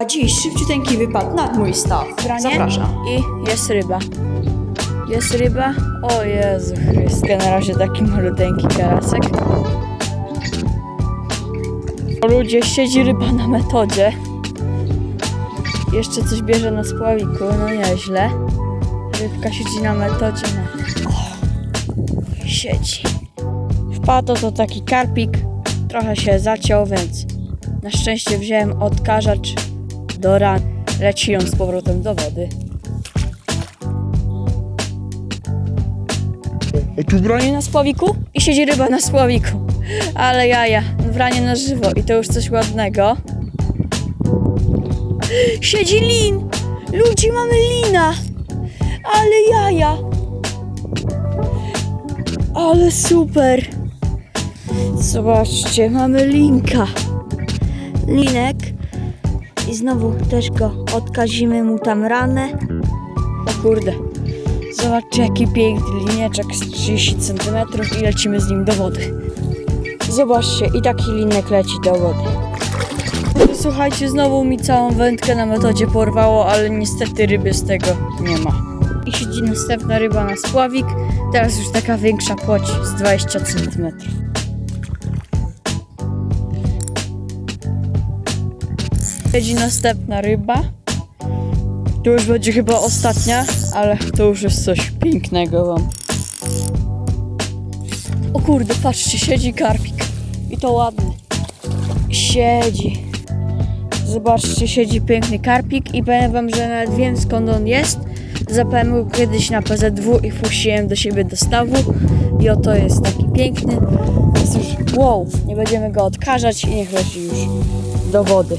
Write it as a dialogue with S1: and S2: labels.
S1: A dziś szybciuteńki wypad nad mój staw.
S2: Branie?
S1: Zapraszam.
S2: I jest ryba. Jest ryba. O Jezu Chryste. Na razie taki maluteńki karasek. O ludzie, siedzi ryba na metodzie. Jeszcze coś bierze na spławiku, no nieźle. Rybka siedzi na metodzie. No. O, siedzi. Wpadł to taki karpik. Trochę się zaciął, więc na szczęście wziąłem odkażacz do ran. Leci ją z powrotem do wody.
S3: A tu branie?
S2: Broni na spławiku i siedzi ryba na spławiku. Ale jaja, wranie na żywo i to już coś ładnego. Siedzi lin! Ludzi, mamy lina! Ale jaja! Ale super! Zobaczcie, mamy linka. Linek. I znowu też go odkazimy mu tam ranę. O kurde. Zobaczcie jaki piękny linieczek z 30 cm i lecimy z nim do wody. Zobaczcie, i taki linek leci do wody. Słuchajcie, znowu mi całą wędkę na metodzie porwało, ale niestety ryby z tego nie ma. I siedzi następna ryba na spławik, teraz już taka większa płoć z 20 cm. Siedzi następna ryba. To już będzie chyba ostatnia, ale to już jest coś pięknego wam. O kurde, patrzcie, siedzi karpik. I to ładny. Siedzi. Zobaczcie, siedzi piękny karpik i powiem wam, że nawet wiem skąd on jest. Zapałem go kiedyś na PZW i wpuściłem do siebie do stawu. I oto jest taki piękny. Jest już wow, nie będziemy go odkażać i niech leci już do wody.